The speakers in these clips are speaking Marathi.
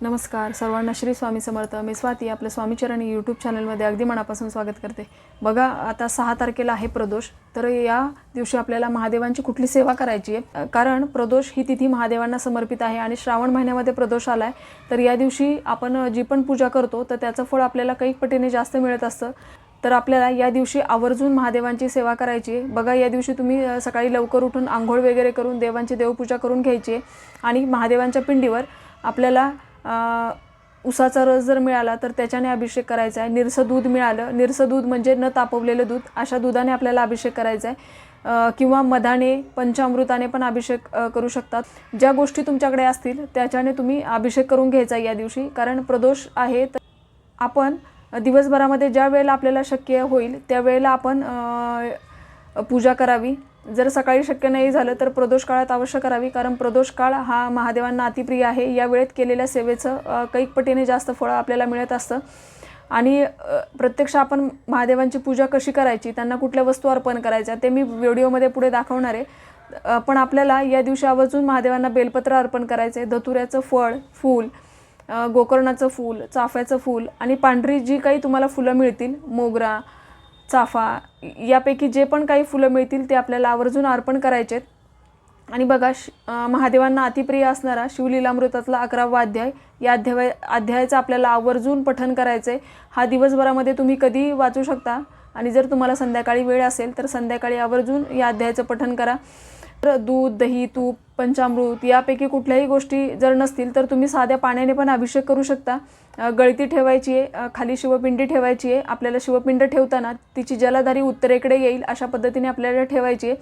नमस्कार. सर्वांना श्री स्वामी समर्थ. मी स्वाती आपल्या स्वामीचरणी यूट्यूब चॅनलमध्ये अगदी मनापासून स्वागत करते. बघा आता सहा तारखेला आहे प्रदोष. तर या दिवशी आपल्याला महादेवांची कुठली सेवा करायची आहे? कारण प्रदोष ही तिथी महादेवांना समर्पित आहे आणि श्रावण महिन्यामध्ये प्रदोष आला आहे तर या दिवशी आपण जी पण पूजा करतो तर त्याचं फळ आपल्याला कैक पटीने जास्त मिळत असतं. तर आपल्याला या दिवशी आवर्जून महादेवांची सेवा करायची आहे. बघा या दिवशी तुम्ही सकाळी लवकर उठून आंघोळ वगैरे करून देवांची देवपूजा करून घ्यायची आहे. आणि महादेवांच्या पिंडीवर आपल्याला उसाचा रस जर मिळाला तर त्याच्याने अभिषेक करायचा आहे. निरसं दूध मिळालं. निरसं दूध म्हणजे न तापवलेलं दूध. अशा दुधाने आपल्याला अभिषेक करायचा आहे. किंवा मधाने पंचामृताने पण अभिषेक करू शकतात. ज्या गोष्टी तुमच्याकडे असतील त्याच्याने तुम्ही अभिषेक करून घ्यायचा आहे या दिवशी. कारण प्रदोष आहे तर आपण दिवसभरामध्ये ज्या वेळेला आपल्याला शक्य होईल त्यावेळेला आपण पूजा करावी. जर सकाळी शक्य नाही झालं तर प्रदोष काळात अवश्य करावी कारण प्रदोष काळ हा महादेवांना अतिप्रिय आहे. या वेळेत केलेल्या सेवेचं कैक पटीने जास्त फळं आपल्याला मिळत असतं. आणि प्रत्यक्ष आपण महादेवांची पूजा कशी करायची त्यांना कुठल्या वस्तू अर्पण करायच्या ते मी व्हिडिओमध्ये पुढे दाखवणार आहे. पण आपल्याला या दिवशी आवर्जून महादेवांना बेलपत्र अर्पण करायचं आहे धतुऱ्याचं फळ फूल गोकर्णाचं फूल चाफ्याचं फूल आणि पांढरी जी काही तुम्हाला फुलं मिळतील मोगरा चाफा यापैकी जे पण काही फुलं मिळतील ते आपल्याला आवर्जून अर्पण करायचे आहेत. आणि बघा श महादेवांना अतिप्रिय असणारा शिवलीलामृतातला अकरावा अध्याय या अध्याय अध्यायाचं आपल्याला आवर्जून पठन करायचं आहे हा दिवसभरामध्ये तुम्ही कधी वाचू शकता. आणि जर तुम्हाला संध्याकाळी वेळ असेल तर संध्याकाळी आवर्जून या अध्यायाचं पठन करा. तर दूध दही तूप पंचामृत यापैकी कुठल्याही गोष्टी जर नसतील तर तुम्ही साध्या पाण्याने पण अभिषेक करू शकता. गळती ठेवायची आहे खाली शिवपिंडी ठेवायची आहे आपल्याला शिवपिंड ठेवताना तिची जलधारी उत्तरेकडे येईल अशा पद्धतीने आपल्याला ठेवायची आहे.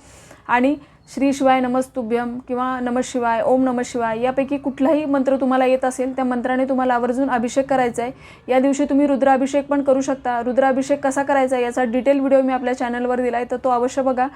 आणि श्री शिवाय नमस्तुभ्यम किंवा नमशिवाय ओम नमशिवाय यापैकी कुठलाही मंत्र तुम्हाला येत असेल त्या मंत्राने तुम्हाला आवर्जून अभिषेक करायचा आहे. या दिवशी तुम्ही रुद्राभिषेक पण करू शकता. रुद्राभिषेक कसा करायचा याचा डिटेल व्हिडिओ मी आपल्या चॅनलवर दिला आहे तर तो अवश्य बघा.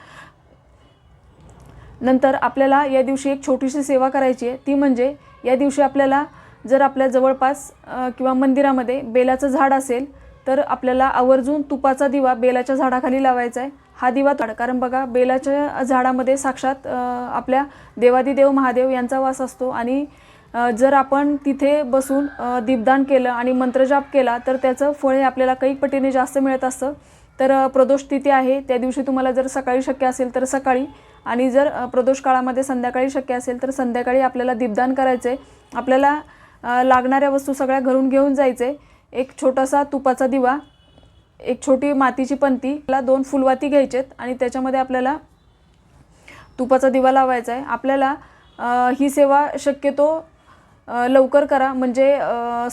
नंतर आपल्याला या दिवशी एक छोटीशी सेवा करायची आहे. ती म्हणजे या दिवशी आपल्याला जर आपल्या जवळपास किंवा मंदिरामध्ये बेलाचं झाड असेल तर आपल्याला आवर्जून तुपाचा दिवा बेलाच्या झाडाखाली लावायचा आहे. हा दिवा तड कारण बघा बेलाच्या झाडामध्ये साक्षात आपल्या देवादिदेव महादेव यांचा वास असतो आणि जर आपण तिथे बसून दीपदान केलं आणि मंत्रजाप केला तर त्याचं फळ हे आपल्याला कैक पटीने जास्त मिळत असतं. तर प्रदोष तिथी आहे. त्या दिवशी तुम्हाला जर सकाळी शक्य असेल तर सकाळी. आणि जर प्रदोष काळामध्ये संध्याकाळी शक्य असेल तर संध्याकाळी आपल्याला दीपदान करायचं आहे आपल्याला लागणाऱ्या वस्तू सगळ्या घरून घेऊन जायचे एक छोटासा तुपाचा दिवा एक छोटी मातीची पंती ला दोन फुलवाती घ्यायचेत आणि त्याच्यामध्ये आपल्याला तुपाचा दिवा लावायचा आहे आपल्याला ही सेवा शक्यतो लवकर करा. म्हणजे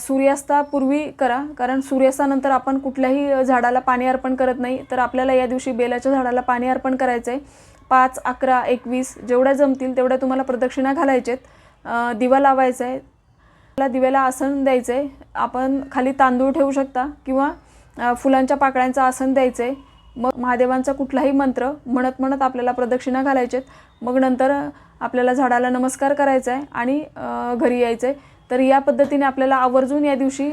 सूर्यास्तापूर्वी करा. कारण सूर्यास्तानंतर आपण कुठल्याही झाडाला पाणी अर्पण करत नाही. तर आपल्याला या दिवशी बेलाच्या झाडाला पाणी अर्पण करायचं आहे पाच अकरा एकवीस जेवढ्या जमतील तेवढ्या तुम्हाला प्रदक्षिणा घालायचे आहेत दिवा लावायचा आहे आपल्याला दिव्याला आसन द्यायचं आहे आपण खाली तांदूळ ठेवू शकता किंवा फुलांच्या पाकळ्यांचं आसन द्यायचं आहे मग महादेवांचा कुठलाही मंत्र म्हणत म्हणत आपल्याला प्रदक्षिणा घालायचेत. मग नंतर आपल्याला झाडाला नमस्कार करायचा आहे आणि घरी यायचं आहे तर या पद्धतीने आपल्याला आवर्जून या दिवशी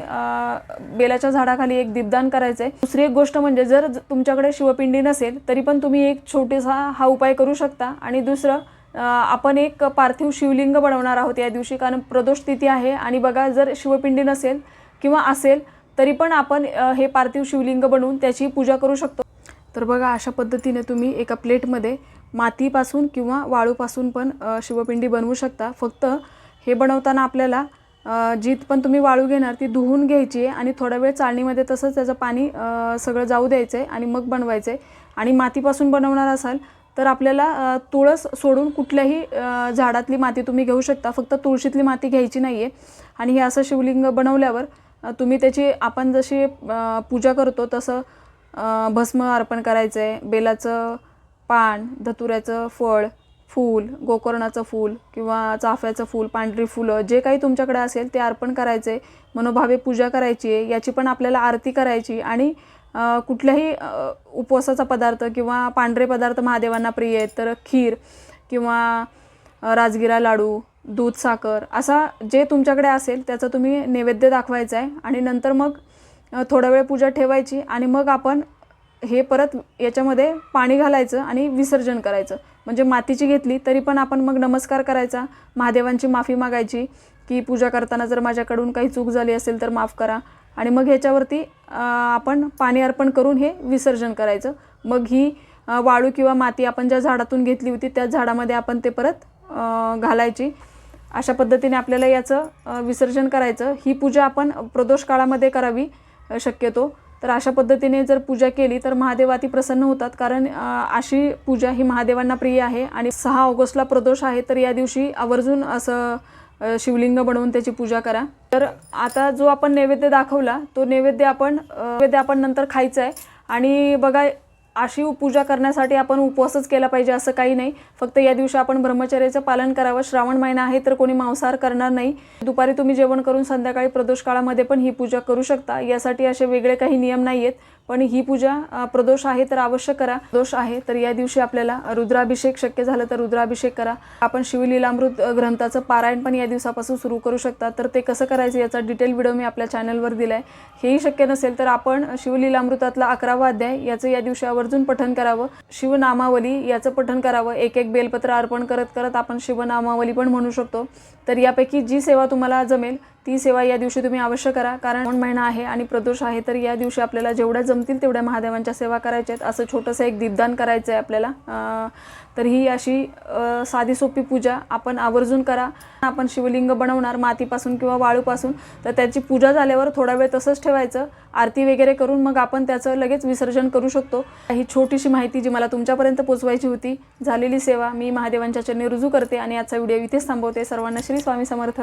बेलाच्या झाडाखाली एक दीपदान करायचं आहे दुसरी एक गोष्ट म्हणजे जर ज- तुमच्याकडे शिवपिंडी नसेल तरी पण तुम्ही एक छोटेसा हा उपाय करू शकता. आणि दुसरं आपण एक पार्थिव शिवलिंग बनवणार आहोत या दिवशी कारण प्रदोष तिथी आहे. आणि बघा जर शिवपिंडी नसेल किंवा असेल तरी पण आपण हे पार्थिव शिवलिंग बनवून त्याची पूजा करू शकतो. तर बघा अशा पद्धतीने तुम्ही एका प्लेटमध्ये मातीपासून किंवा वाळूपासून पण शिवपिंडी बनवू शकता. फक्त हे बनवताना आपल्याला जीत जी पण तुम्ही वाळू घेणार ती धुवून घ्यायची आहे आणि थोडा वेळ चाळणीमध्ये तसंच त्याचं पाणी सगळं जाऊ द्यायचं आहे आणि मग बनवायचं आहे आणि मातीपासून बनवणार असाल तर आपल्याला तुळस सोडून कुठल्याही झाडातली माती तुम्ही घेऊ शकता. फक्त तुळशीतली माती घ्यायची नाही आहे आणि हे असं शिवलिंग बनवल्यावर तुम्ही त्याची आपण जशी पूजा करतो तसं भस्म अर्पण करायचं आहे बेलाचं पान धतुऱ्याचं फळ फूल गोकर्णाचं फूल किंवा चाफ्याचं फूल पांढरी फुलं जे काही तुमच्याकडे असेल ते अर्पण करायचं आहे मनोभावे पूजा करायची आहे. याची पण आपल्याला आरती करायची आणि कुठल्याही उपवासाचा पदार्थ किंवा पांढरे पदार्थ महादेवांना प्रिय आहेत तर खीर किंवा राजगिरा लाडू दूध साखर असा जे तुमच्याकडे असेल त्याचा तुम्ही नैवेद्य दाखवायचा आहे आणि नंतर मग थोडा वेळ पूजा ठेवायची आणि मग आपण हे परत याच्यामध्ये पाणी घालायचं आणि विसर्जन करायचं. म्हणजे मातीची घेतली तरी पण आपण मग नमस्कार करायचा. महादेवांची माफी मागायची की पूजा करताना जर माझ्याकडून काही चूक झाली असेल तर माफ करा. आणि मग ह्याच्यावरती आपण पाणी अर्पण करून हे विसर्जन करायचं. मग ही वाळू किंवा माती आपण ज्या झाडातून घेतली होती त्या झाडामध्ये आपण ते परत घालायची. अशा पद्धतीने आपल्याला याचं विसर्जन करायचं. ही पूजा आपण प्रदोष काळामध्ये करावी. शक्यतो. तर अशा पद्धतीने जर पूजा केली तर महादेवा ती प्रसन्न होतात. कारण अशी पूजा ही महादेवांना प्रिय आहे. आणि सहा ऑगस्टला प्रदोष आहे तर या दिवशी आवर्जून असं शिवलिंग बनवून त्याची पूजा करा. तर आता जो आपण नैवेद्य दाखवला तो नैवेद्य आपण नैवेद्य आपण नंतर खायचा आहे. आणि बघा अशी पूजा करण्यासाठी आपण उपवासच केला पाहिजे असं काही नाही. फक्त या दिवशी आपण ब्रह्मचर्याचं पालन करावं. श्रावण महिना आहे तर कोणी मांसाहार करणार नाही. दुपारी तुम्ही जेवण करून संध्याकाळी प्रदोष काळामध्ये पण ही पूजा करू शकता. यासाठी असे वेगळे काही नियम नाही आहेत पण ही पूजा प्रदोष आहे तर अवश्य करा. दोष आहे तर या दिवशी आपल्याला रुद्राभिषेक शक्य झालं तर रुद्राभिषेक करा. आपण शिवलीलामृत ग्रंथाचं पारायण पण या दिवसापासून सुरू करू शकता. तर ते कसं करायचं याचा डिटेल व्हिडिओ मी आपल्या चॅनलवर दिलाय. हेही शक्य नसेल तर आपण शिवलीलामृतातला अकरावा अध्याय याचं या दिवशी आवर्जून पठन करावं. शिवनामावली याचं पठन करावं. एक एक बेलपत्र अर्पण करत करत आपण शिवनामावली पण म्हणू शकतो. तर यापैकी जी सेवा तुम्हाला जमेल ती सेवा या दिवशी तुम्ही अवश्य करा. कारण श्रावण महिना आहे आणि प्रदोष आहे तर या दिवशी आपल्याला जेवढ्या जमतील तेवढ्या महादेवांच्या सेवा करायच्या आहेत. असं छोटंसं एक दीपदान करायचं आहे आपल्याला तर ही अशी साधी सोपी पूजा आपण आवर्जून करा. आपण शिवलिंग बनवणार मातीपासून किंवा वाळूपासून तर त्याची पूजा झाल्यावर थोडा वेळ तसंच ठेवायचं. आरती वगैरे करून मग आपण त्याचं लगेच विसर्जन करू शकतो. ही छोटीशी माहिती जी मला तुमच्यापर्यंत पोचवायची होती झालेली सेवा मी महादेवांच्या चरणी रुजू करते आणि आजचा व्हिडिओ इथेच थांबवते. सर्वांना श्री स्वामी समर्थ.